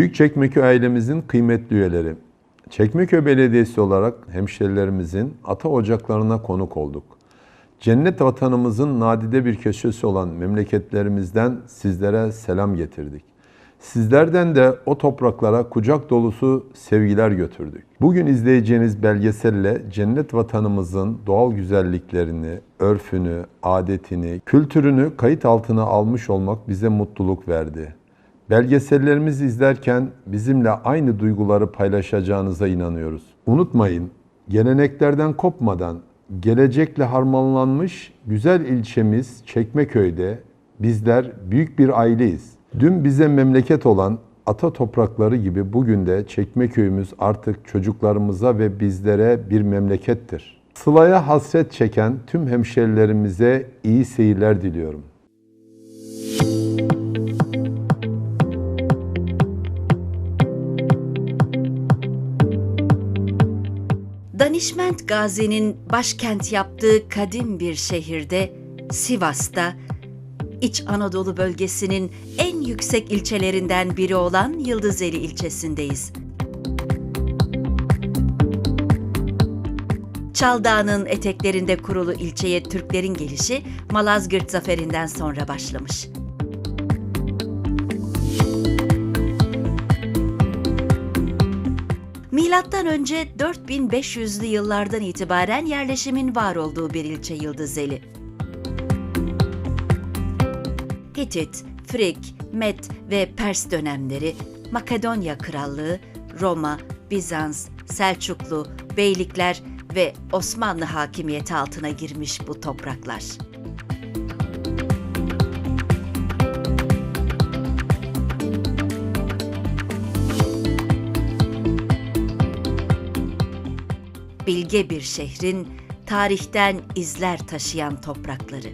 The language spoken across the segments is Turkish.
Büyükçekmekköy ailemizin kıymetli üyeleri. Çekmeköy Belediyesi olarak hemşerilerimizin ata ocaklarına konuk olduk. Cennet vatanımızın nadide bir köşesi olan memleketlerimizden sizlere selam getirdik. Sizlerden de o topraklara kucak dolusu sevgiler götürdük. Bugün izleyeceğiniz belgeselle cennet vatanımızın doğal güzelliklerini, örfünü, adetini, kültürünü kayıt altına almış olmak bize mutluluk verdi. Belgesellerimizi izlerken bizimle aynı duyguları paylaşacağınıza inanıyoruz. Unutmayın, geleneklerden kopmadan gelecekle harmanlanmış güzel ilçemiz Çekmeköy'de bizler büyük bir aileyiz. Dün bize memleket olan ata toprakları gibi bugün de Çekmeköy'ümüz artık çocuklarımıza ve bizlere bir memlekettir. Sıla'ya hasret çeken tüm hemşerilerimize iyi seyirler diliyorum. Danişment Gazi'nin başkent yaptığı kadim bir şehirde, Sivas'ta, İç Anadolu bölgesinin en yüksek ilçelerinden biri olan Yıldızeli ilçesindeyiz. Çal Dağı'nın eteklerinde kurulu ilçeye Türklerin gelişi Malazgirt Zaferi'nden sonra başlamış. Milattan önce 4500'lü yıllardan itibaren yerleşimin var olduğu bir ilçe Yıldızeli. Hitit, Frig, Med ve Pers dönemleri, Makedonya Krallığı, Roma, Bizans, Selçuklu, beylikler ve Osmanlı hakimiyeti altına girmiş bu topraklar. Bilge bir şehrin tarihten izler taşıyan toprakları.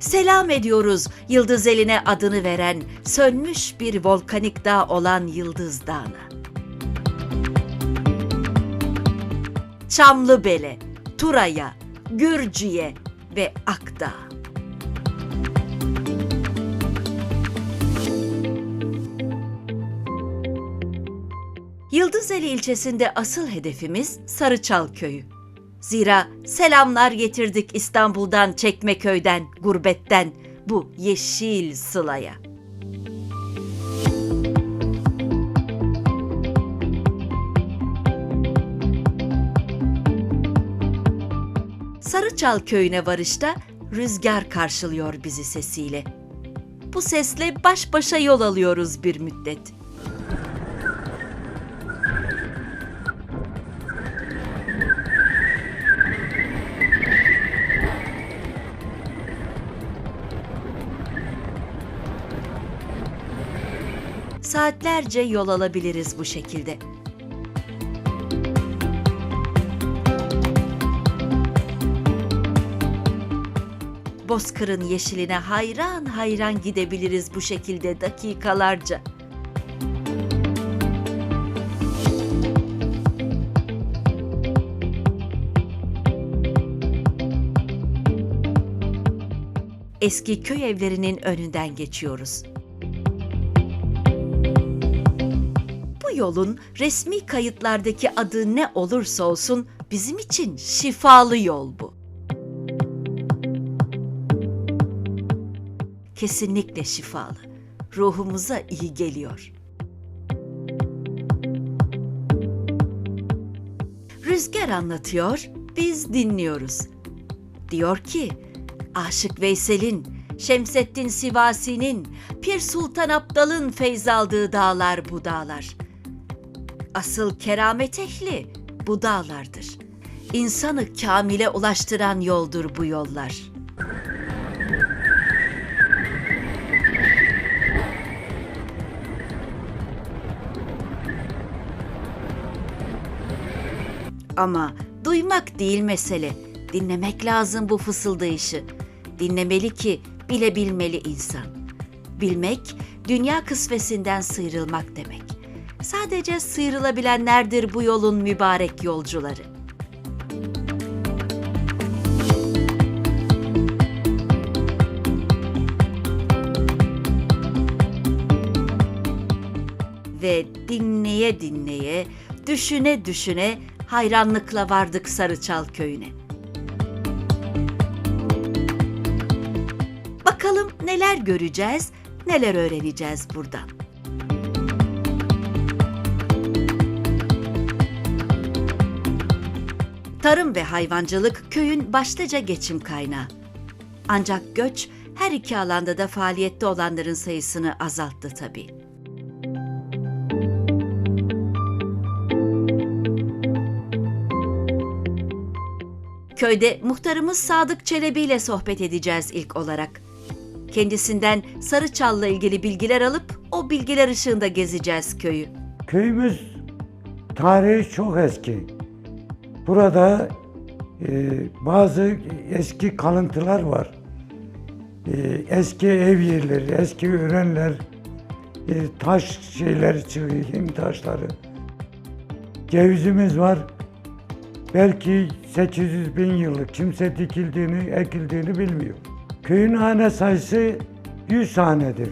Selam ediyoruz Yıldız eline adını veren sönmüş bir volkanik dağ olan Yıldız Dağı'na. Çamlıbele, Tura'ya, Gürcü'ye ve Akdağ. Yıldızeli ilçesinde asıl hedefimiz Sarıçal köyü. Zira selamlar getirdik İstanbul'dan, Çekmeköy'den, gurbetten bu yeşil sılaya. Sarıçal köyüne varışta rüzgar karşılıyor bizi sesiyle. Bu sesle baş başa yol alıyoruz bir müddet. Saatlerce yol alabiliriz bu şekilde. Bozkır'ın yeşiline hayran hayran gidebiliriz bu şekilde dakikalarca. Eski köy evlerinin önünden geçiyoruz. Yolun resmi kayıtlardaki adı ne olursa olsun bizim için şifalı yol bu. Kesinlikle şifalı. Ruhumuza iyi geliyor. Rüzgar anlatıyor, biz dinliyoruz. Diyor ki, Aşık Veysel'in, Şemseddin Sivasi'nin, Pir Sultan Abdal'ın feyz aldığı dağlar bu dağlar. Asıl keramet ehli bu dağlardır. İnsanı kamile ulaştıran yoldur bu yollar. Ama duymak değil mesele. Dinlemek lazım bu fısıldayışı. Dinlemeli ki bilebilmeli insan. Bilmek, dünya kısvesinden sıyrılmak demek. Sadece sıyrılabilenlerdir bu yolun mübarek yolcuları. Ve dinleye dinleye, düşüne düşüne hayranlıkla vardık Sarıçal köyüne. Bakalım neler göreceğiz, neler öğreneceğiz buradan. Tarım ve hayvancılık köyün başlıca geçim kaynağı. Ancak göç her iki alanda da faaliyette olanların sayısını azalttı tabii. Köyde muhtarımız Sadık Çelebi ile sohbet edeceğiz ilk olarak. Kendisinden Sarıçal'la ilgili bilgiler alıp o bilgiler ışığında gezeceğiz köyü. Köyümüz tarihi çok eski. Burada e, bazı eski kalıntılar var. E, eski ev yerleri, eski örenler, e, taş şeyler çıkıyor, yeni taşları. Cevizimiz var. Belki 800 bin yıllık kimse dikildiğini, ekildiğini bilmiyor. Köyün hane sayısı 100 hanedir.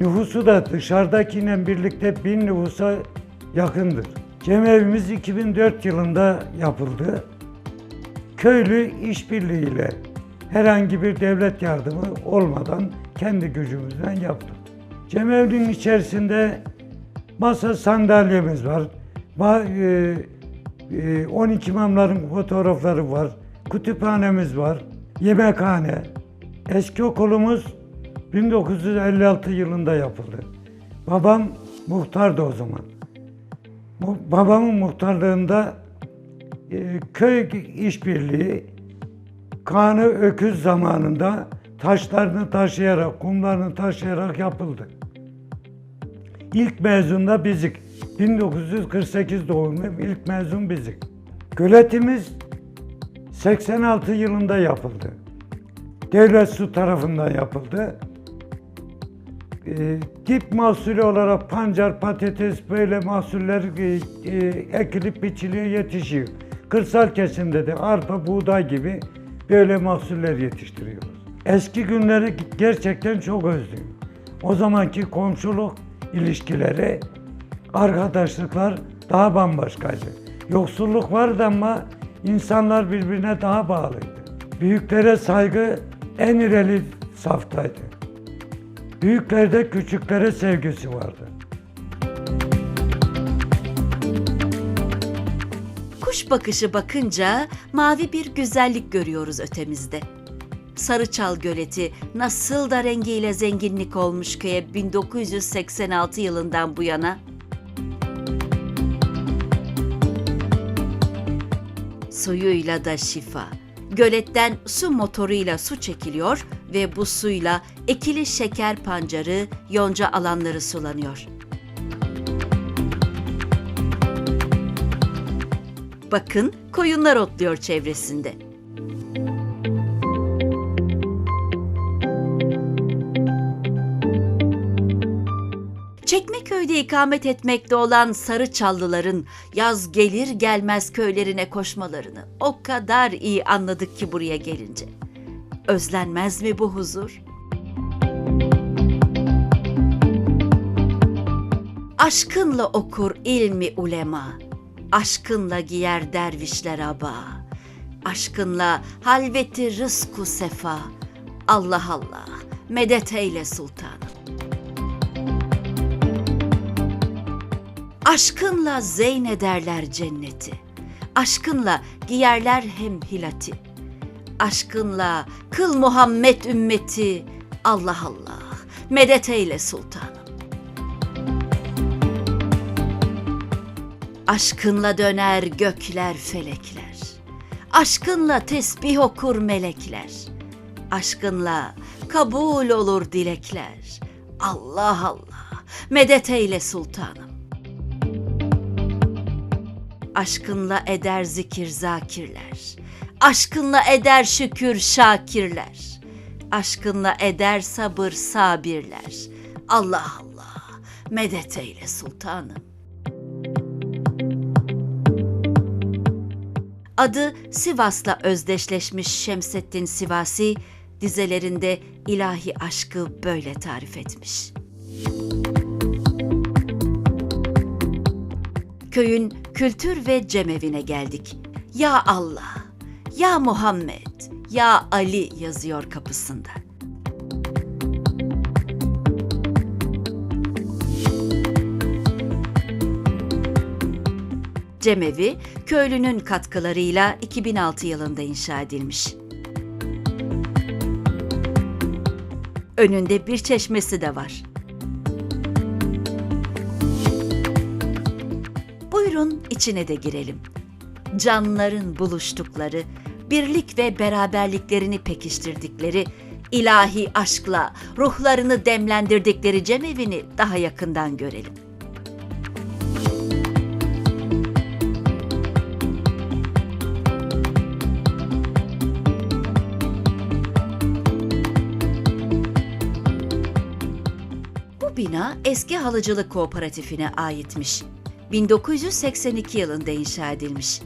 Nüfusu da dışarıdakiyle birlikte bin nüfusa yakındır. Cemevimiz 2004 yılında yapıldı. Köylü işbirliğiyle herhangi bir devlet yardımı olmadan kendi gücümüzden yaptık. Cemevinin içerisinde masa sandalyemiz var. Ba- e, e, 12 imamların fotoğrafları var. Kütüphanemiz var. Yemekhane. Eski okulumuz 1956 yılında yapıldı. Babam muhtardı o zaman. Babamın muhtarlığında e, köy işbirliği Kanı Öküz zamanında taşlarını taşıyarak, kumlarını taşıyarak yapıldı. İlk mezun da bizik. 1948 doğumlu ilk mezun bizik. Göletimiz 86 yılında yapıldı. Devlet su tarafından yapıldı. E, dip mahsulü olarak pancar, patates böyle mahsuller e, e, ekilip biçiliyor, yetişiyor. Kırsal kesimde de arpa, buğday gibi böyle mahsuller yetiştiriyoruz. Eski günleri gerçekten çok özlüyorum. O zamanki komşuluk ilişkileri, arkadaşlıklar daha bambaşkaydı. Yoksulluk vardı ama insanlar birbirine daha bağlıydı. Büyüklere saygı en ileri saftaydı. Büyüklerde küçüklere sevgisi vardı. Kuş bakışı bakınca mavi bir güzellik görüyoruz ötemizde. Sarıçal Göleti nasıl da rengiyle zenginlik olmuş köye 1986 yılından bu yana. Suyuyla da şifa. Göletten su motoruyla su çekiliyor ve bu suyla ekili şeker pancarı, yonca alanları sulanıyor. Bakın koyunlar otluyor çevresinde. Çekmeköy'de ikamet etmekte olan Sarıçallıların yaz gelir gelmez köylerine koşmalarını o kadar iyi anladık ki buraya gelince. Özlenmez mi bu huzur? Aşkınla okur ilmi ulema, aşkınla giyer dervişler aba, aşkınla halveti rızku sefa, Allah Allah, medet eyle sultanım. Aşkınla zeynederler cenneti, aşkınla giyerler hem hilati, aşkınla kıl Muhammed ümmeti, Allah Allah, medet eyle sultanım. Aşkınla döner gökler felekler. Aşkınla tesbih okur melekler. Aşkınla kabul olur dilekler. Allah Allah, medet eyle sultanım. Aşkınla eder zikir zakirler. Aşkınla eder şükür şakirler. Aşkınla eder sabır sabirler. Allah Allah, medet eyle sultanım. Adı Sivas'la özdeşleşmiş Şemseddin Sivasi, dizelerinde ilahi aşkı böyle tarif etmiş. Köyün kültür ve cemevine geldik. Ya Allah, ya Muhammed, ya Ali yazıyor kapısında. Cemevi, köylünün katkılarıyla 2006 yılında inşa edilmiş. Önünde bir çeşmesi de var. Buyurun içine de girelim. Canların buluştukları, birlik ve beraberliklerini pekiştirdikleri, ilahi aşkla ruhlarını demlendirdikleri cemevini daha yakından görelim. Bu bina eski halıcılık kooperatifine aitmiş. 1982 yılında inşa edilmiş.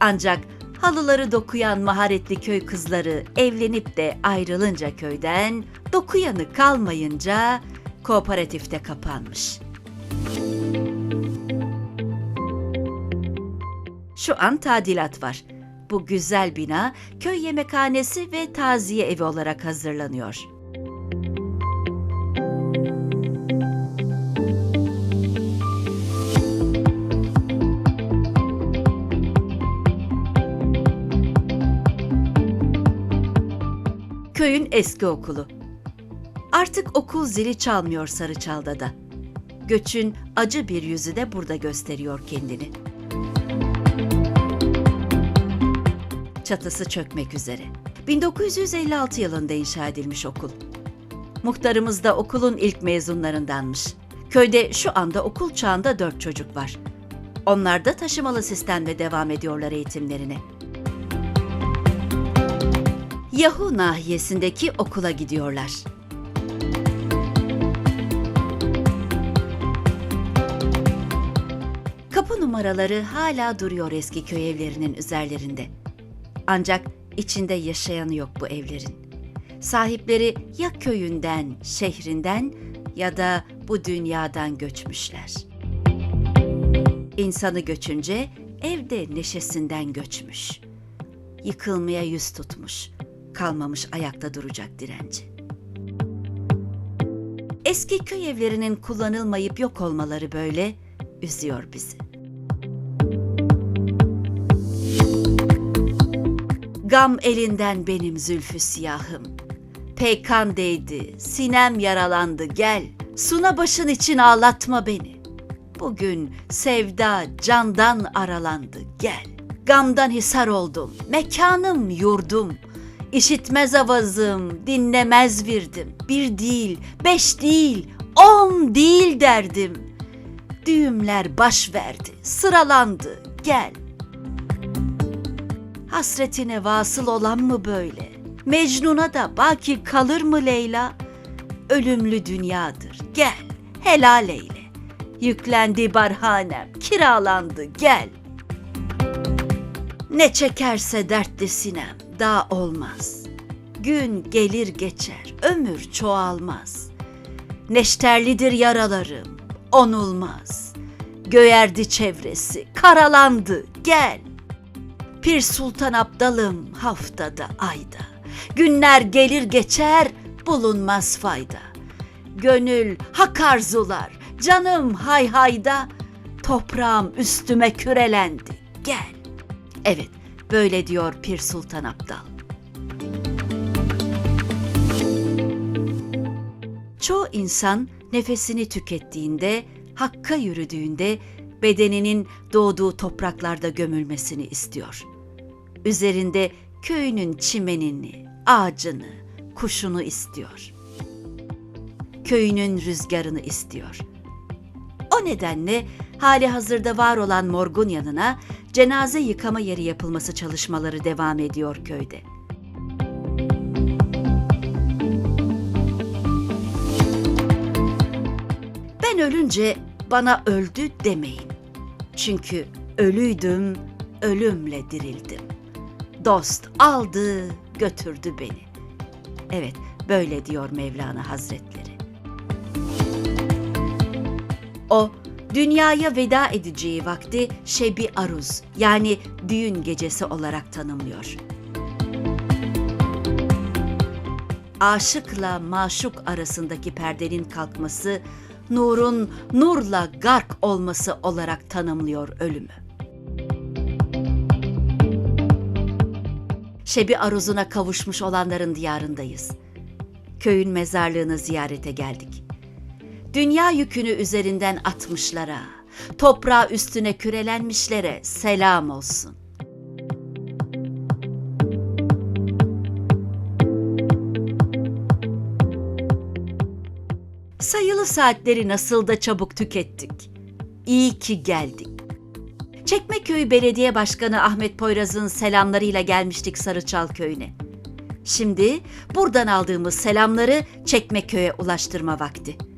Ancak halıları dokuyan maharetli köy kızları evlenip de ayrılınca köyden, dokuyanı kalmayınca kooperatifte kapanmış. Şu an tadilat var. Bu güzel bina köy yemekhanesi ve taziye evi olarak hazırlanıyor. Köyün eski okulu. Artık okul zili çalmıyor Sarıçal'da da. Göçün acı bir yüzü de burada gösteriyor kendini. çatısı çökmek üzere. 1956 yılında inşa edilmiş okul. Muhtarımız da okulun ilk mezunlarındanmış. Köyde şu anda okul çağında dört çocuk var. Onlar da taşımalı sistemle devam ediyorlar eğitimlerine. Yahu nahiyesindeki okula gidiyorlar. Kapı numaraları hala duruyor eski köy evlerinin üzerlerinde. Ancak içinde yaşayanı yok bu evlerin. Sahipleri ya köyünden, şehrinden ya da bu dünyadan göçmüşler. İnsanı göçünce evde neşesinden göçmüş. Yıkılmaya yüz tutmuş. Kalmamış ayakta duracak direnci. Eski köy evlerinin kullanılmayıp yok olmaları böyle üzüyor bizi. Gam elinden benim zülfü siyahım. Peykan değdi, sinem yaralandı gel. Suna başın için ağlatma beni. Bugün sevda candan aralandı gel. Gamdan hisar oldum, mekanım yurdum. İşitmez avazım, dinlemez virdim. Bir değil, beş değil, on değil derdim. Düğümler baş verdi, sıralandı, gel. Hasretine vasıl olan mı böyle? Mecnun'a da baki kalır mı Leyla? Ölümlü dünyadır, gel, helal eyle. Yüklendi barhanem, kiralandı, gel. Ne çekerse dertli sinem, daha olmaz. Gün gelir geçer, ömür çoğalmaz. Neşterlidir yaralarım, onulmaz. Göğerdi çevresi, karalandı, gel. Pir Sultan Abdalım haftada ayda. Günler gelir geçer bulunmaz fayda. Gönül hak arzular canım hay hayda. Toprağım üstüme kürelendi gel. Evet böyle diyor Pir Sultan Abdal. Çoğu insan nefesini tükettiğinde, hakka yürüdüğünde bedeninin doğduğu topraklarda gömülmesini istiyor. Üzerinde köyünün çimenini, ağacını, kuşunu istiyor. Köyünün rüzgarını istiyor. O nedenle hali hazırda var olan morgun yanına cenaze yıkama yeri yapılması çalışmaları devam ediyor köyde. Ben ölünce bana öldü demeyin. Çünkü ölüydüm, ölümle dirildim. Dost aldı, götürdü beni. Evet, böyle diyor Mevlana Hazretleri. O, dünyaya veda edeceği vakti Şebi Aruz yani düğün gecesi olarak tanımlıyor. Aşıkla maşuk arasındaki perdenin kalkması, nurun nurla gark olması olarak tanımlıyor ölümü. Şebi Aruz'una kavuşmuş olanların diyarındayız. Köyün mezarlığını ziyarete geldik. Dünya yükünü üzerinden atmışlara, toprağı üstüne kürelenmişlere selam olsun. Sayılı saatleri nasıl da çabuk tükettik. İyi ki geldik. Çekmeköy Belediye Başkanı Ahmet Poyraz'ın selamlarıyla gelmiştik Sarıçal Köyü'ne. Şimdi buradan aldığımız selamları Çekmeköy'e ulaştırma vakti.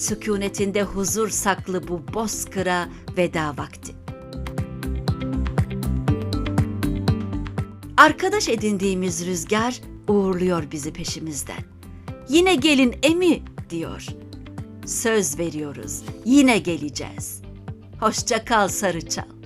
Sükunetinde huzur saklı bu bozkıra veda vakti. Arkadaş edindiğimiz rüzgar uğurluyor bizi peşimizden. Yine gelin emi diyor. Söz veriyoruz. Yine geleceğiz. Hoşça kal Sarıçal.